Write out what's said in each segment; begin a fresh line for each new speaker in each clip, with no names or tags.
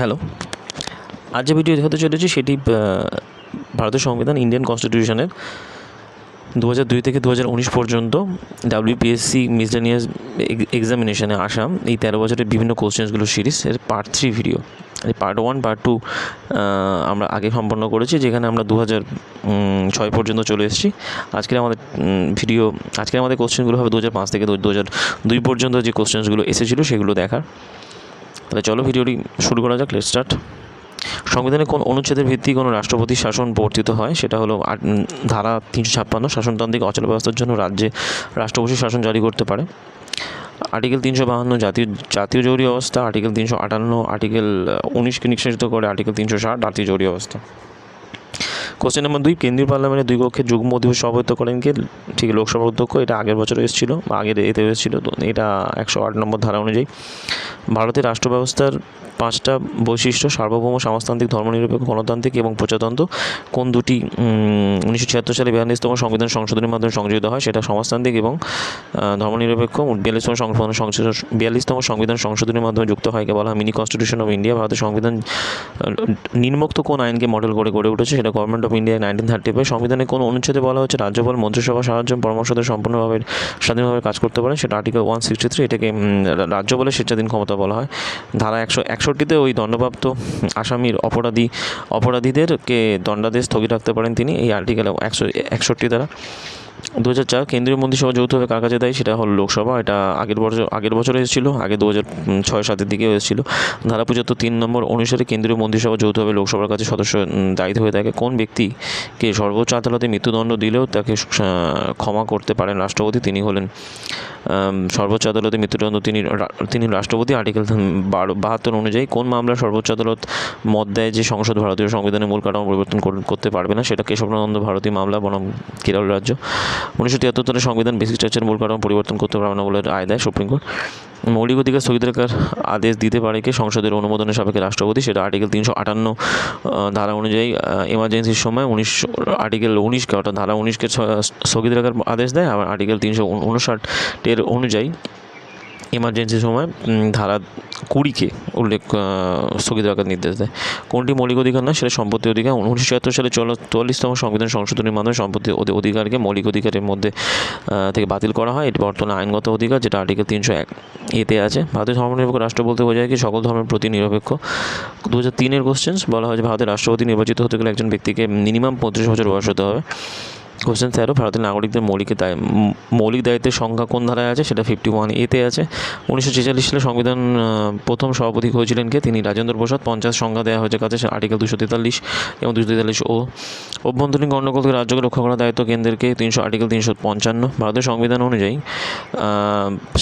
Hello আজ যে video দেখাতে চলেছি, সেটি ভারতের সংবিধান ইন্ডিয়ান কনস্টিটিউশনের দু হাজার দুই থেকে দু হাজার উনিশ পর্যন্ত ডাব্লিউপিএসসি মিসলেনিয়াস এক্সামিনেশনে আসাম এই তেরো বছরের বিভিন্ন কোশ্চেন্সগুলো সিরিজ এর part three video part one part two আমরা আগে সম্পন্ন করেছি, যেখানে আমরা দু হাজার ছয় পর্যন্ত চলে এসেছি। আজকের আমাদের ভিডিও আজকের আমাদের কোশ্চেনগুলো হবে দু হাজার পাঁচ থেকে দু হাজার দুই পর্যন্ত যে কোশ্চেন্সগুলো এসেছিল, সেগুলো দেখার। তাহলে চলো ভিডিওটি শুরু করা যাক লেট স্টার্ট সংবিধানে কোন অনুচ্ছেদের ভিত্তি কোনো রাষ্ট্রপতির শাসন বর্তিত হয়? সেটা হলো ধারা তিনশো ছাপ্পান্ন, শাসনতান্ত্রিক অচল ব্যবস্থার জন্য রাজ্যে রাষ্ট্রপতি শাসন জারি করতে পারে। আর্টিকেল তিনশো বাহান্ন, জাতীয় জাতীয় জরুরি অবস্থা, আর্টিকেল তিনশো আটান্ন, আর্টিকেল, উনিশকে নিঃশেষিত করে আর্টিকেল তিনশো ষাট, জাতীয় জরুরি অবস্থা। কোশ্চেন নম্বর দুই কেন্দ্রীয় পার্লামেন্টের দুই কক্ষের যুগ্ম অধিবেশন সভাপতিত্ব করেন কে? ঠিক লোকসভার অধ্যক্ষ এটা আগের বছর এসেছিল বা আগের এতে এসেছিল এটা একশো আট নম্বর ধারা অনুযায়ী। ভারতের রাষ্ট্র ব্যবস্থার পাঁচটা বৈশিষ্ট্য সার্বভৌম সমাজতান্ত্রিক ধর্মনিরপেক্ষ গণতান্ত্রিক এবং প্রজাতন্ত্র। কোন দুটি উনিশশো ছিয়াত্তর সালে বিয়াল্লিশতম সংবিধান সংশোধনের মাধ্যমে সংযোজিত হয়? সেটা সমাজতান্ত্রিক এবং ধর্মনিরপেক্ষ। বিয়াল্লিশতম বিয়াল্লিশতম সংবিধান সংশোধনের মাধ্যমে যুক্ত হয় বলা হয় মিনি কনস্টিটিউশন অফ ইন্ডিয়া। ভারতের সংবিধান আহ, নিম্নোক্ত কোন আইনকে মডেল করে গড়ে উঠেছে? সেটা government of India nineteen thirty five সংবিধানে কোন অনুচ্ছেদে বলা হচ্ছে রাজ্যপাল, মন্ত্রিসভা, সাহায্য পরামর্শদের সম্পূর্ণভাবে স্বাধীনভাবে কাজ করতে পারেন। সেটা আর্টিকেল ওয়ান সিক্সটি থ্রি এটাকে রাজ্যপালের স্বেচ্ছাধীন ক্ষমতা বলা হয়। ধারা একশো একষট্টিতে ওই দণ্ডপ্রাপ্ত আসামির অপরাধী, অপরাধীদেরকে দণ্ডাদেশ স্থগিত রাখতে পারেন তিনি। এই আর্টিকেল একশো, একষট্টি দ্বারা। দু হাজার চার কেন্দ্রীয় মন্ত্রিসভা যৌথভাবে কার কাছে দেয় সেটা হল লোকসভা, এটা আগের বছর আগের বছর এসেছিল, আগে দু হাজার ছয় সাতের দিকেও এসেছিল। ধারা পঁচাত্তর তিন নম্বর অনুসারে কেন্দ্রীয় মন্ত্রিসভা যৌথভাবে লোকসভার কাছে সদস্য দায়িত্ব হয়ে থাকে। কোন ব্যক্তিকে সর্বোচ্চ আদালতে মৃত্যুদণ্ড দিলেও তাকে ক্ষমা করতে পারেন রাষ্ট্রপতি, তিনি হলেন সর্বোচ্চ আদালতে মৃত্যুদণ্ড, তিনি তিনি রাষ্ট্রপতি, আর্টিকেল বারো, বাহাত্তর অনুযায়ী কোন মামলা সর্বোচ্চ আদালত মত দেয় যে সংসদ ভারতীয় সংবিধানের মূল কাঠামো পরিবর্তন করতে পারবে না, সেটা কেশবনন্দ ভারতী মামলা, বনাম কেরল রাজ্য। উনিশশো তিয়াত্তর সালে সংবিধান বেসিক স্ট্রাকচার মূল কাঠামো পরিবর্তন করতে পারবে না বলে রায় দেয় সুপ্রিম কোর্ট। মৌলিক অধিকার স্থগিত রাখার আদেশ দিতে পারে কে? সংসদের অনুমোদনের সাপেক্ষে রাষ্ট্রপতি, সেটা আর্টিকেল তিনশো আটান্ন ধারা অনুযায়ী এমার্জেন্সির সময় উনিশশো আর্টিকেল উনিশকে, অর্থাৎ ধারা উনিশকে স্থগিত রাখার আদেশ দেয়। আবার আর্টিকেল তিনশো উনষাটের অনুযায়ী এমার্জেন্সির সময় ধারা কুড়িকে উল্লেখ স্থগিত রাখার নির্দেশ দেয়। কোনটি মৌলিক অধিকার না সেটা সম্পত্তি অধিকার। উনিশশো ছিয়াত্তর সালে চুয়াল্লিশতম সংবিধান সংশোধনের মাধ্যমে সম্পত্তি অধি- অধিকারকে মৌলিক অধিকারের মধ্যে থেকে বাতিল করা হয়। এটি বর্তমানে আইনগত অধিকার, যেটা আর্টিকেল তিনশো এক এতে আছে। ভারতের ধর্মনিরপেক্ষ রাষ্ট্র বলতে বোঝায় কি, সকল ধর্মের প্রতি নিরপেক্ষ। দু হাজার তিনের কোশ্চেন্স বলা হয় যে, ভারতের রাষ্ট্রপতি নির্বাচিত হতে গেলে একজন ব্যক্তিকে মিনিমাম পঁয়ত্রিশ বছর বয়স হতে হবে। কোশ্চেন তেরো ভারতের নাগরিকদের মৌলিক দায় মৌলিক দায়িত্বের সংখ্যা কোন ধারায় আছে? সেটা ফিফটি ওয়ান এতে আছে। উনিশশো ছেচল্লিশ সালে সংবিধান প্রথম সভাপতি হয়েছিলেন কে? তিনি রাজেন্দ্র প্রসাদ। পঞ্চাশ সংখ্যা দেওয়া হয়েছে কাছে আর্টিকেল দুশো তেতাল্লিশ এবং দুশো তেতাল্লিশ ও অভ্যন্তরীণ গণ্ডগোল থেকে রাজ্যকে রক্ষা করার দায়িত্ব কেন্দ্রকে তিনশো আর্টিকেল তিনশো পঞ্চান্ন। ভারতের সংবিধান অনুযায়ী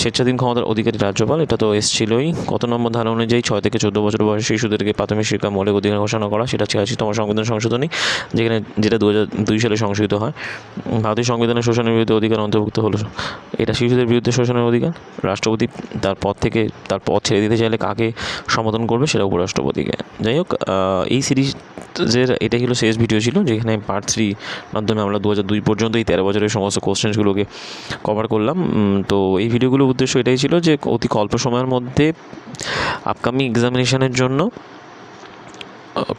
স্বেচ্ছাধীন ক্ষমতার অধিকারী রাজ্যপাল, এটা তো এসেছিলই। কত নম্বর ধারা অনুযায়ী ছয় থেকে চোদ্দ বছর বয়সী শিশুদেরকে প্রাথমিক শিক্ষা, মৌলিক অধিকার ঘোষণা করা, সেটা ছিয়াশিতম সংবিধান সংশোধনী, যেখানে যেটা দু হাজার দুই সালে সংশোধিত হয়। ভারতীয় সংবিধানের শোষণের বিরুদ্ধে অধিকার অন্তর্ভুক্ত হলো এটা শিশুদের বিরুদ্ধে শোষণের অধিকার। রাষ্ট্রপতি তার পদ থেকে, তার পদ ছেড়ে দিতে চাইলে কাকে সমর্থন করবে সেটা উপরাষ্ট্রপতিকে। যাই হোক এই সিরিজের এটাই হলো শেষ ভিডিও ছিল, যেখানে পার্ট থ্রি মাধ্যমে আমরা দু হাজার দুই পর্যন্ত এই তেরো বছরের সমস্ত কোশ্চেন্সগুলোকে কভার করলাম। তো এই ভিডিওগুলোর উদ্দেশ্য এটাই ছিল যে অতি অল্প সময়ের মধ্যে আপকামিং এক্সামিনেশনের জন্য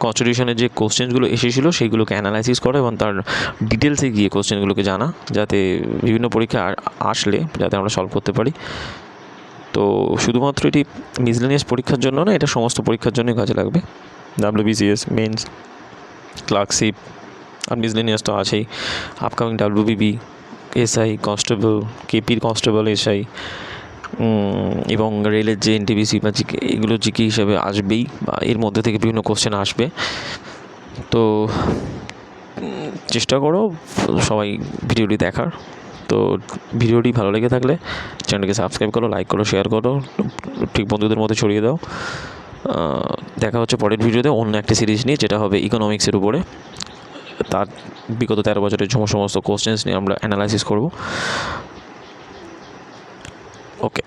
কনস্টিটিউশনের যে কোশ্চেনগুলো এসেছিল সেইগুলোকে অ্যানালাইসিস করা এবং তার ডিটেলসে গিয়ে কোশ্চেনগুলোকে জানা, যাতে বিভিন্ন পরীক্ষা আসলে যাতে আমরা সলভ করতে পারি। তো শুধুমাত্র এটি মিসলেনিয়াস পরীক্ষার জন্য না, এটা সমস্ত পরীক্ষার জন্যই কাজে লাগবে। ডাব্লিউবিসিএস মেন্স ক্লার্কশিপ আর মিসলেনিয়াস তো আছেই। আপকামিং ডাব্লিউবিবি এসআই কনস্টেবল কেপির কনস্টেবল এসআই এবং রেলের যে এনটিবিসি বা জিকে, এগুলো জিকে হিসাবে আসবেই বা এর মধ্যে থেকে বিভিন্ন কোশ্চেন আসবে। তো, চেষ্টা করো, সবাই ভিডিওটি দেখার। তো, ভিডিওটি ভালো লেগে থাকলে চ্যানেলকে সাবস্ক্রাইব করো লাইক করো শেয়ার করো, ঠিক বন্ধুদের মধ্যে ছড়িয়ে দাও। দেখা হচ্ছে পরের ভিডিওতে অন্য একটা সিরিজ নিয়ে, যেটা হবে ইকোনমিক্সের উপরে। তার বিগত তেরো বছরের সম- সমস্ত কোশ্চেন্স নিয়ে আমরা অ্যানালাইসিস করব। ಓಕೆ